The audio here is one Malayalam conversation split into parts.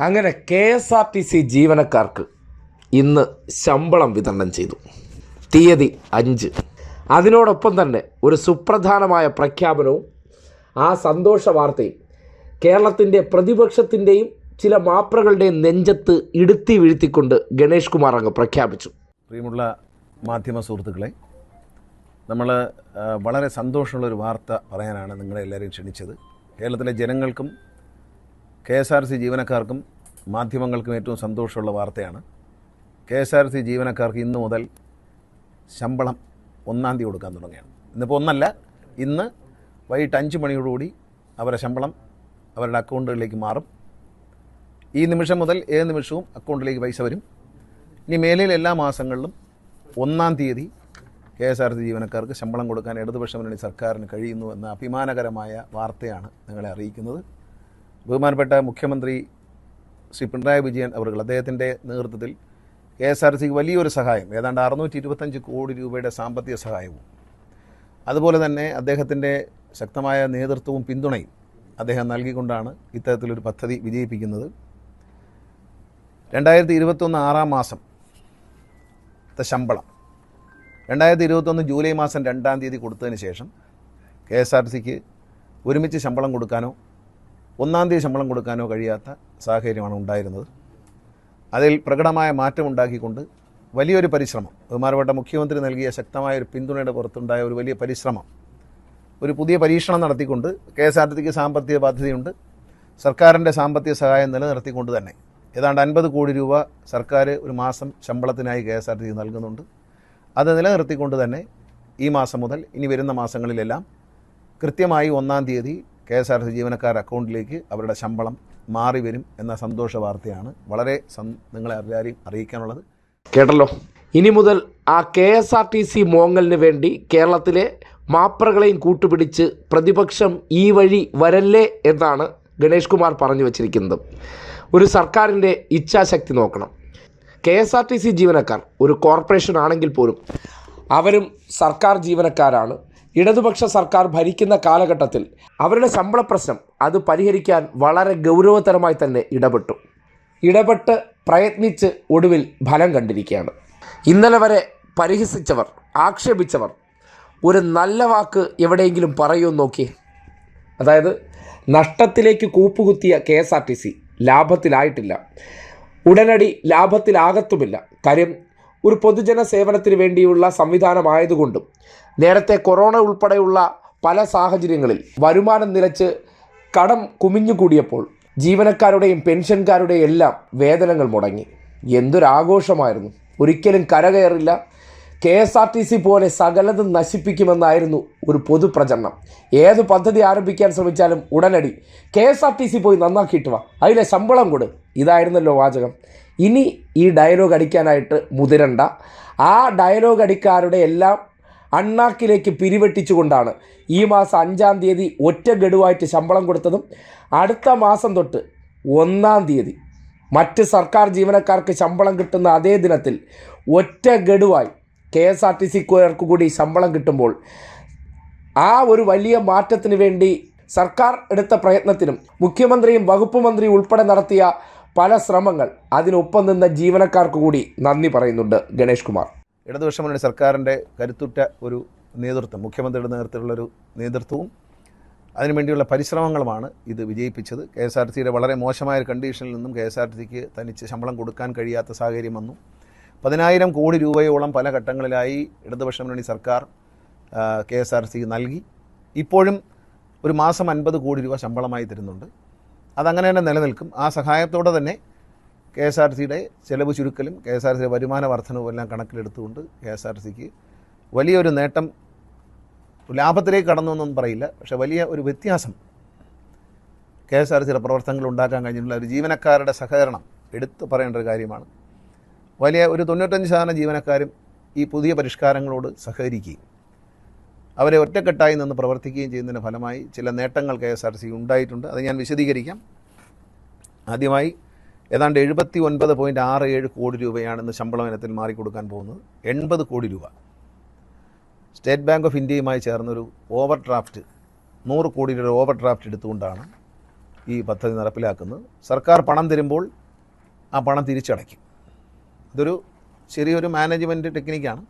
അങ്ങനെ K S R T C ജീവനക്കാർക്ക് ഇന്ന് ശമ്പളം വിതരണം ചെയ്തു. തീയതി അഞ്ച്. അതിനോടൊപ്പം തന്നെ ഒരു സുപ്രധാനമായ പ്രഖ്യാപനവും ആ സന്തോഷ വാർത്തയും കേരളത്തിന്റെ പ്രതിപക്ഷത്തിന്റെയും ചില മാപ്രകളുടെയും നെഞ്ചത്ത് ഇടുത്തി വീഴ്ത്തിക്കൊണ്ട് ഗണേഷ് കുമാർ അങ്ങ് പ്രഖ്യാപിച്ചു. പ്രിയമുള്ള മാധ്യമ സുഹൃത്തുക്കളെ നമ്മൾ വളരെ സന്തോഷമുള്ളൊരു വാർത്ത പറയാനാണ് നിങ്ങളെ എല്ലാവരെയും ക്ഷണിച്ചത്. കേരളത്തിലെ ജനങ്ങൾക്കും കെ എസ് ആർ സി ജീവനക്കാർക്കും മാധ്യമങ്ങൾക്കും ഏറ്റവും സന്തോഷമുള്ള വാർത്തയാണ്. കെ എസ് ആർ സി ജീവനക്കാർക്ക് ഇന്നു മുതൽ ശമ്പളം ഒന്നാം തീയതി കൊടുക്കാൻ തുടങ്ങുകയാണ്. ഇന്നിപ്പോൾ ഒന്നല്ല ഇന്ന് വൈകിട്ട് അഞ്ച് മണിയോടുകൂടി അവരുടെ ശമ്പളം അവരുടെ അക്കൗണ്ടുകളിലേക്ക് മാറും. ഈ നിമിഷം മുതൽ ഏത് നിമിഷവും അക്കൗണ്ടിലേക്ക് പൈസ വരും. ഇനി മേലയിൽ എല്ലാ മാസങ്ങളിലും ഒന്നാം തീയതി കെ എസ് ആർ സി ജീവനക്കാർക്ക് ശമ്പളം കൊടുക്കാൻ ഇടതുപക്ഷ മുന്നണി സർക്കാരിന് കഴിയുന്നു എന്ന അഭിമാനകരമായ വാർത്തയാണ് നിങ്ങളെ അറിയിക്കുന്നത്. ബഹുമാനപ്പെട്ട മുഖ്യമന്ത്രി ശ്രീ പിണറായി വിജയൻ അവർ അദ്ദേഹത്തിന്റെ നേതൃത്വത്തിൽ കെ എസ് ആർ സിക്ക് വലിയൊരു സഹായം ഏതാണ്ട് അറുന്നൂറ്റി ഇരുപത്തഞ്ച് കോടി രൂപയുടെ സാമ്പത്തിക സഹായവും. അതുപോലെ തന്നെ അദ്ദേഹത്തിന്റെ ശക്തമായ നേതൃത്വവും പിന്തുണയും അദ്ദേഹം നൽകിക്കൊണ്ടാണ് ഇത്തരത്തിലൊരു പദ്ധതി വിജയിപ്പിക്കുന്നത്. രണ്ടായിരത്തി ഇരുപത്തൊന്ന് ആറാം മാസം ശമ്പളം. രണ്ടായിരത്തി ഇരുപത്തൊന്ന് ജൂലൈ മാസം രണ്ടാം തീയതി കൊടുത്തതിന് ശേഷം കെ എസ് ആർ സിക്ക് ഒരുമിച്ച് ശമ്പളം കൊടുക്കാനോ ഒന്നാം തീയതി ശമ്പളം കൊടുക്കാനോ കഴിയാത്ത സാഹചര്യമാണ് ഉണ്ടായിരുന്നത്. അതിൽ പ്രകടമായ മാറ്റം ഉണ്ടാക്കിക്കൊണ്ട് വലിയൊരു പരിശ്രമം ബഹുമാനപ്പെട്ട മുഖ്യമന്ത്രി നൽകിയ ശക്തമായ ഒരു പിന്തുണയുടെ പുറത്തുണ്ടായ ഒരു വലിയ പരിശ്രമം ഒരു പുതിയ പരീക്ഷണം നടത്തിക്കൊണ്ട് കെ എസ് ആർ ടിക്ക് സാമ്പത്തിക ബാധ്യതയുണ്ട്. സർക്കാരിന്റെ സാമ്പത്തിക സഹായം നിലനിർത്തിക്കൊണ്ട് തന്നെ ഏതാണ്ട് അൻപത് കോടി രൂപ സർക്കാർ ഒരു മാസം ശമ്പളത്തിനായി കെ എസ് ആർ ടി നൽകുന്നുണ്ട്. അത് നിലനിർത്തിക്കൊണ്ട് തന്നെ ഈ മാസം മുതൽ ഇനി വരുന്ന മാസങ്ങളിലെല്ലാം കൃത്യമായി ഒന്നാം തീയതി കെ എസ് ആർ സി ജീവനക്കാർ അക്കൗണ്ടിലേക്ക് അവരുടെ ശമ്പളം മാറി വരും എന്ന സന്തോഷ വാർത്തയാണ് വളരെ നിങ്ങളെ എല്ലാവരെയും അറിയിക്കാനുള്ളത്. കേട്ടല്ലോ. ഇനി മുതൽ ആ K S R T C മോങ്ങലിന് വേണ്ടി കേരളത്തിലെ മാപ്രകളെയും കൂട്ടുപിടിച്ച് പ്രതിപക്ഷം ഈ വഴി വരല്ലേ എന്നാണ് ഗണേഷ് കുമാർ പറഞ്ഞു വച്ചിരിക്കുന്നത്. ഒരു സർക്കാരിന്റെ ഇച്ഛാശക്തി നോക്കണം. K S R T C ജീവനക്കാർ ഒരു കോർപ്പറേഷൻ ആണെങ്കിൽ പോലും അവരും സർക്കാർ ജീവനക്കാരാണ്. ഇടതുപക്ഷ സർക്കാർ ഭരിക്കുന്ന കാലഘട്ടത്തിൽ അവരുടെ ശമ്പള പ്രശ്നം അത് പരിഹരിക്കാൻ വളരെ ഗൗരവതരമായി തന്നെ ഇടപെട്ടു. ഇടപെട്ട് പ്രയത്നിച്ച് ഒടുവിൽ ഫലം കണ്ടിരിക്കുകയാണ്. ഇന്നലെ വരെ പരിഹസിച്ചവർ ആക്ഷേപിച്ചവർ ഒരു നല്ല വാക്ക് എവിടെയെങ്കിലും പറയുമെന്ന് നോക്കി. അതായത് നഷ്ടത്തിലേക്ക് കൂപ്പുകുത്തിയ K S R T C ലാഭത്തിലായിട്ടില്ല. ഉടനടി ലാഭത്തിലാകത്തുമില്ല. കാര്യം ഒരു പൊതുജന സേവനത്തിന് വേണ്ടിയുള്ള സംവിധാനമായതുകൊണ്ടും നേരത്തെ കൊറോണ ഉൾപ്പെടെയുള്ള പല സാഹചര്യങ്ങളിൽ വരുമാനം നിലച്ച് കടം കുമിഞ്ഞുകൂടിയപ്പോൾ ജീവനക്കാരുടെയും പെൻഷൻകാരുടെയും എല്ലാം വേതനങ്ങൾ മുടങ്ങി. എന്തൊരാഘോഷമായിരുന്നു. ഒരിക്കലും കരകയറില്ല. K S R T C പോലെ സകലതും നശിപ്പിക്കുമെന്നായിരുന്നു ഒരു പൊതുപ്രചരണം ഏത് പദ്ധതി ആരംഭിക്കാൻ ശ്രമിച്ചാലും ഉടനടി K S R T C പോയി നന്നാക്കിയിട്ട് വാ. അതിലെ ശമ്പളം കൊടു. ഇതായിരുന്നല്ലോ വാചകം. ഇനി ഈ ഡയലോഗ് അടിക്കാനായിട്ട് മുതിരണ്ട. ആ ഡയലോഗ് അടിക്കാരുടെ എല്ലാം അണ്ണാക്കിലേക്ക് പിരിവെട്ടിച്ചുകൊണ്ടാണ് ഈ മാസം അഞ്ചാം തീയതി ഒറ്റ ഗഡുവായിട്ട് ശമ്പളം കൊടുത്തതും അടുത്ത മാസം തൊട്ട് ഒന്നാം തീയതി മറ്റ് സർക്കാർ ജീവനക്കാർക്ക് ശമ്പളം കിട്ടുന്ന അതേ ദിനത്തിൽ ഒറ്റ ഗഡുവായി കെ എസ് ആർ ടി സിക്കാർക്ക് കൂടി ശമ്പളം കിട്ടുമ്പോൾ ആ ഒരു വലിയ മാറ്റത്തിന് വേണ്ടി സർക്കാർ എടുത്ത പ്രയത്നത്തിനും മുഖ്യമന്ത്രിയും വകുപ്പ് മന്ത്രിയും ഉൾപ്പെടെ നടത്തിയ പല ശ്രമങ്ങൾ അതിനൊപ്പം നിന്ന ജീവനക്കാർക്ക് കൂടി നന്ദി പറയുന്നുണ്ട് ഗണേഷ് കുമാർ. ഇടതുപക്ഷ മുന്നണി സർക്കാരിന്റെ കരുത്തുറ്റ ഒരു നേതൃത്വം മുഖ്യമന്ത്രിയുടെ നേതൃത്വത്തിലുള്ളൊരു നേതൃത്വവും അതിനുവേണ്ടിയുള്ള പരിശ്രമങ്ങളുമാണ് ഇത് വിജയിപ്പിച്ചത്. കെ എസ് ആർ സിയുടെ വളരെ മോശമായ കണ്ടീഷനിൽ നിന്നും കെ എസ് ആർ സിക്ക് തനിച്ച് ശമ്പളം കൊടുക്കാൻ കഴിയാത്ത സാഹചര്യം വന്നു. പതിനായിരം കോടി രൂപയോളം പല ഘട്ടങ്ങളിലായി ഇടതുപക്ഷ മുന്നണി സർക്കാർ കെ എസ് ആർ സിക്ക് നൽകി. ഇപ്പോഴും ഒരു മാസം അൻപത് കോടി രൂപ ശമ്പളമായി തരുന്നുണ്ട്. അതങ്ങനെ തന്നെ നിലനിൽക്കും. ആ സഹായത്തോടെ തന്നെ കെ എസ് ആർ സിയുടെ ചെലവ് ചുരുക്കലും കെ എസ് ആർ സിയുടെ വരുമാന വർധനവും എല്ലാം കണക്കിലെടുത്തുകൊണ്ട് കെ എസ് ആർ സിക്ക് വലിയൊരു നേട്ടം ലാഭത്തിലേക്ക് കടന്നു എന്നൊന്നും പറയില്ല. പക്ഷേ വലിയ ഒരു വ്യത്യാസം കെ എസ് ആർ സിയുടെ പ്രവർത്തനങ്ങൾ ഉണ്ടാക്കാൻ കഴിഞ്ഞിട്ടുള്ള ഒരു ജീവനക്കാരുടെ സഹകരണം എടുത്തു പറയേണ്ട ഒരു കാര്യമാണ്. വലിയ ഒരു തൊണ്ണൂറ്റഞ്ച് ശതമാനം ജീവനക്കാരും ഈ പുതിയ പരിഷ്കാരങ്ങളോട് സഹകരിക്കുകയും അവരെ ഒറ്റക്കെട്ടായി നിന്ന് പ്രവർത്തിക്കുകയും ചെയ്യുന്നതിന് ഫലമായി ചില നേട്ടങ്ങൾ കെ എസ് ആർ സി ഉണ്ടായിട്ടുണ്ട്. അത് ഞാൻ വിശദീകരിക്കാം. ആദ്യമായി ഏതാണ്ട് എഴുപത്തി ഒൻപത് പോയിന്റ് ആറ് ഏഴ് കോടി രൂപയാണ് ഇന്ന് ശമ്പളം ഇനത്തിൽ മാറിക്കൊടുക്കാൻ പോകുന്നത് എൺപത് കോടി രൂപ. സ്റ്റേറ്റ് ബാങ്ക് ഓഫ് ഇന്ത്യയുമായി ചേർന്നൊരു ഓവർ ഡ്രാഫ്റ്റ് നൂറ് കോടി രൂപ ഓവർ ഡ്രാഫ്റ്റ് എടുത്തുകൊണ്ടാണ് ഈ പദ്ധതി നടപ്പിലാക്കുന്നത്. സർക്കാർ പണം തരുമ്പോൾ ആ പണം തിരിച്ചടയ്ക്കും. ഇതൊരു ചെറിയൊരു മാനേജ്മെന്റ് ടെക്നിക്കാണ്.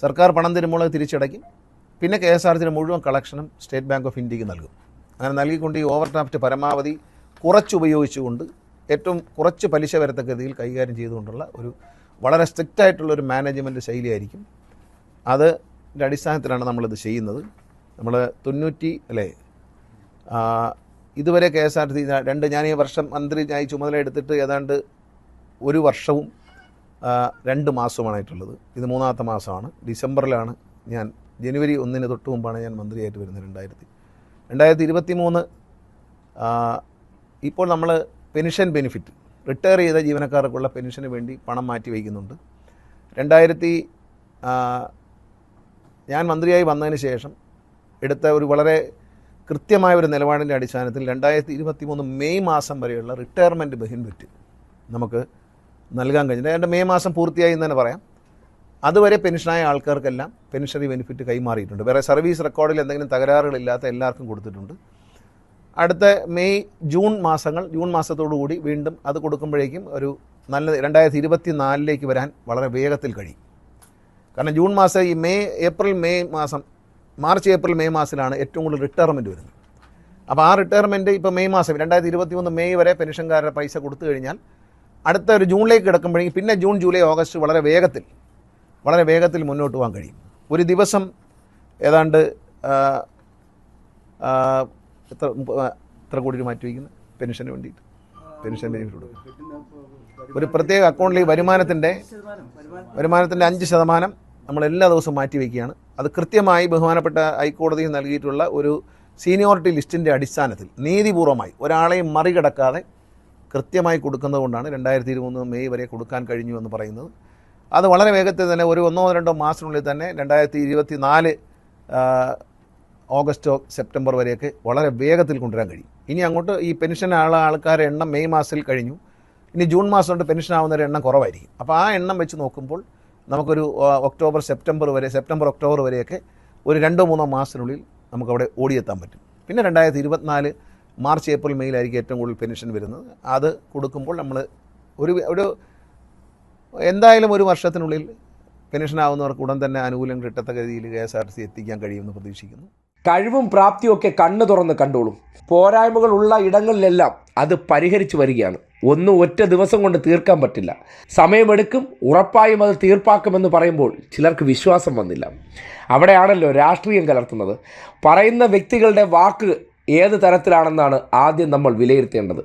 സർക്കാർ പണം തരുമ്പോൾ അത് തിരിച്ചടയ്ക്കും. പിന്നെ കെ എസ് ആർ ടിയുടെ മുഴുവൻ കളക്ഷനും സ്റ്റേറ്റ് ബാങ്ക് ഓഫ് ഇന്ത്യയ്ക്ക് നൽകും. അങ്ങനെ നൽകിക്കൊണ്ട് ഈ ഓവർ ഡ്രാഫ്റ്റ് പരമാവധി കുറച്ചുപയോഗിച്ചുകൊണ്ട് ഏറ്റവും കുറച്ച് പലിശ വരത്തക്ക രീതിയിൽ കൈകാര്യം ചെയ്തുകൊണ്ടുള്ള ഒരു വളരെ സ്ട്രിക്റ്റ് ആയിട്ടുള്ള ഒരു മാനേജ്മെന്റ് ശൈലിയായിരിക്കും. അതിന്റെ അടിസ്ഥാനത്തിലാണ് നമ്മളിത് ചെയ്യുന്നത്. നമ്മൾ തൊണ്ണൂറ്റി അല്ലേ ഇതുവരെ കെ എസ് ആർ ടി രണ്ട് ഞാൻ ഈ വർഷം മന്ത്രിയായി ചുമതല എടുത്തിട്ട് ഏതാണ്ട് ഒരു വർഷവും രണ്ട് മാസവുമാണായിട്ടുള്ളത് ഇത് മൂന്നാമത്തെ മാസമാണ്. ഡിസംബറിലാണ് ഞാൻ ജനുവരി ഒന്നിന് തൊട്ട് മുമ്പാണ് ഞാൻ മന്ത്രിയായിട്ട് വരുന്നത് രണ്ടായിരത്തി രണ്ടായിരത്തി ഇരുപത്തി മൂന്ന് ഇപ്പോൾ നമ്മൾ പെൻഷൻ ബെനിഫിറ്റ് റിട്ടയർ ചെയ്ത ജീവനക്കാർക്കുള്ള പെൻഷന് വേണ്ടി പണം മാറ്റി വയ്ക്കുന്നുണ്ട്. രണ്ടായിരത്തി ഞാൻ മന്ത്രിയായി വന്നതിന് ശേഷം എടുത്ത ഒരു വളരെ കൃത്യമായ ഒരു നിലപാടിന്റെ അടിസ്ഥാനത്തിൽ രണ്ടായിരത്തി ഇരുപത്തി മൂന്ന് മെയ് മാസം വരെയുള്ള റിട്ടയർമെന്റ് ബെനിഫിറ്റ് നമുക്ക് നൽകാൻ കഴിഞ്ഞിട്ടുണ്ട് എന്റെ മെയ് മാസം പൂർത്തിയായി എന്ന് തന്നെ പറയാം. അതുവരെ പെൻഷനായ ആൾക്കാർക്കെല്ലാം പെൻഷനറി ബെനിഫിറ്റ് കൈമാറിയിട്ടുണ്ട്. വേറെ സർവീസ് റെക്കോർഡിൽ എന്തെങ്കിലും തകരാറുകളില്ലാത്ത എല്ലാവർക്കും കൊടുത്തിട്ടുണ്ട്. അടുത്ത മെയ് ജൂൺ മാസങ്ങൾ ജൂൺ മാസത്തോടു കൂടി വീണ്ടും അത് കൊടുക്കുമ്പോഴേക്കും ഒരു നല്ല രണ്ടായിരത്തി ഇരുപത്തി നാലിലേക്ക് വരാൻ വളരെ വേഗത്തിൽ കഴിയും. കാരണം ജൂൺ മാസം ഈ മെയ് ഏപ്രിൽ മെയ് മാസം മാർച്ച് ഏപ്രിൽ മെയ് മാസത്തിലാണ് ഏറ്റവും കൂടുതൽ റിട്ടയർമെന്റ് വരുന്നത്. അപ്പോൾ ആ റിട്ടയർമെന്റ് ഇപ്പോൾ മെയ് മാസം രണ്ടായിരത്തി ഇരുപത്തി മൂന്ന് മെയ് വരെ പെൻഷൻകാരുടെ പൈസ കൊടുത്തു കഴിഞ്ഞാൽ അടുത്ത ഒരു ജൂണിലേക്ക് കിടക്കുമ്പോഴേക്കും പിന്നെ ജൂൺ ജൂലൈ ഓഗസ്റ്റ് വളരെ വേഗത്തിൽ വളരെ വേഗത്തിൽ മുന്നോട്ട് പോകാൻ കഴിയും. ഒരു ദിവസം ഏതാണ്ട് എത്ര എത്ര കോടി രൂപ മാറ്റി വയ്ക്കുന്നത് പെൻഷന് വേണ്ടിയിട്ട്. പെൻഷൻ ബെനിഫിറ്റ് കൊടുക്കും ഒരു പ്രത്യേക അക്കൗണ്ടിൽ ഈ വരുമാനത്തിന്റെ വരുമാനത്തിന്റെ അഞ്ച് ശതമാനം നമ്മൾ എല്ലാ ദിവസവും മാറ്റി വയ്ക്കുകയാണ് അത് കൃത്യമായി ബഹുമാനപ്പെട്ട ഹൈക്കോടതിയിൽ നൽകിയിട്ടുള്ള ഒരു സീനിയോറിറ്റി ലിസ്റ്റിന്റെ അടിസ്ഥാനത്തിൽ നീതിപൂർവമായി ഒരാളെയും മറികടക്കാതെ കൃത്യമായി കൊടുക്കുന്നതുകൊണ്ടാണ് രണ്ടായിരത്തി ഇരുപത് മെയ് വരെ കൊടുക്കാൻ കഴിഞ്ഞു എന്ന് പറയുന്നത്. അത് വളരെ വേഗത്തിൽ തന്നെ ഒരു ഒന്നോ രണ്ടോ മാസത്തിനുള്ളിൽ തന്നെ രണ്ടായിരത്തി ഇരുപത്തി നാല് ഓഗസ്റ്റോ സെപ്റ്റംബർ വരെയൊക്കെ വളരെ വേഗത്തിൽ കൊണ്ടുവരാൻ കഴിയും. ഇനി അങ്ങോട്ട് ഈ പെൻഷൻ ആള ആൾക്കാരുടെ എണ്ണം മെയ് മാസത്തിൽ കഴിഞ്ഞു. ഇനി ജൂൺ മാസം കൊണ്ട് പെൻഷൻ ആവുന്നവരുടെ എണ്ണം കുറവായിരിക്കും. അപ്പോൾ ആ എണ്ണം വെച്ച് നോക്കുമ്പോൾ നമുക്കൊരു ഒക്ടോബർ സെപ്റ്റംബർ വരെ സെപ്റ്റംബർ ഒക്ടോബർ വരെയൊക്കെ ഒരു രണ്ടോ മൂന്നോ മാസത്തിനുള്ളിൽ നമുക്കവിടെ ഓടിയെത്താൻ പറ്റും. പിന്നെ രണ്ടായിരത്തി ഇരുപത്തിനാല് മാർച്ച് ഏപ്രിൽ മെയ്യിലായിരിക്കും ഏറ്റവും കൂടുതൽ പെൻഷൻ വരുന്നത്. അത് കൊടുക്കുമ്പോൾ നമ്മൾ ഒരു ഒരു എന്തായാലും ഒരു വർഷത്തിനുള്ളിൽ പെൻഷൻ ആവുന്നവർക്ക് ഉടൻ തന്നെ ആനുകൂല്യം കിട്ടത്തക്ക രീതിയിൽ കെ എസ് ആർ സി എത്തിക്കാൻ കഴിയുമെന്ന് പ്രതീക്ഷിക്കുന്നു. കഴിവും പ്രാപ്തിയും ഒക്കെ കണ്ണു തുറന്ന് കണ്ടോളും. പോരായ്മകൾ ഉള്ള ഇടങ്ങളിലെല്ലാം അത് പരിഹരിച്ചു വരികയാണ്. ഒന്നും ഒറ്റ ദിവസം കൊണ്ട് തീർക്കാൻ പറ്റില്ല. സമയമെടുക്കും ഉറപ്പായും അത് തീർപ്പാക്കുമെന്ന് പറയുമ്പോൾ ചിലർക്ക് വിശ്വാസം വന്നില്ല. അവിടെയാണല്ലോ രാഷ്ട്രീയം കലർത്തുന്നത്. പറയുന്ന വ്യക്തികളുടെ വാക്ക് ഏത് തരത്തിലാണെന്നാണ് ആദ്യം നമ്മൾ വിലയിരുത്തേണ്ടത്?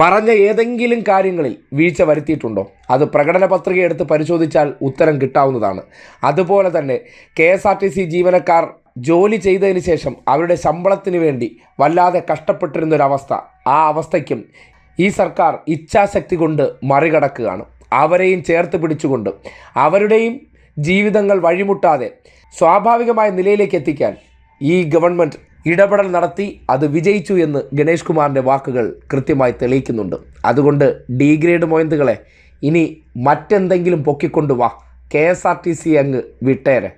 പറഞ്ഞ ഏതെങ്കിലും കാര്യങ്ങളിൽ വീഴ്ച വരുത്തിയിട്ടുണ്ടോ? അത് പ്രകടന പത്രിക എടുത്ത് പരിശോധിച്ചാൽ ഉത്തരം കിട്ടാവുന്നതാണ്. അതുപോലെ തന്നെ K S R T C ജീവനക്കാർ ജോലി ചെയ്തതിന് ശേഷം അവരുടെ ശമ്പളത്തിന് വേണ്ടി വല്ലാതെ കഷ്ടപ്പെട്ടിരുന്നൊരവസ്ഥ. ആ അവസ്ഥയ്ക്കും ഈ സർക്കാർ ഇച്ഛാശക്തി കൊണ്ട് മറികടക്കുകയാണ്. അവരെയും ചേർത്ത് പിടിച്ചുകൊണ്ട് അവരുടെയും ജീവിതങ്ങൾ വഴിമുട്ടാതെ സ്വാഭാവികമായ നിലയിലേക്ക് എത്തിക്കാൻ ഈ ഗവൺമെന്റ് ഇടപെടൽ നടത്തി അത് വിജയിച്ചു എന്ന് ഗണേഷ് കുമാറിന്റെ വാക്കുകൾ കൃത്യമായി തെളിയിക്കുന്നുണ്ട്. അതുകൊണ്ട് ഡി ഗ്രേഡ് മൊയന്തുകളെ ഇനി മറ്റെന്തെങ്കിലും പൊക്കിക്കൊണ്ടുവാ K S R T C അങ്ങ് വിട്ടേരെ.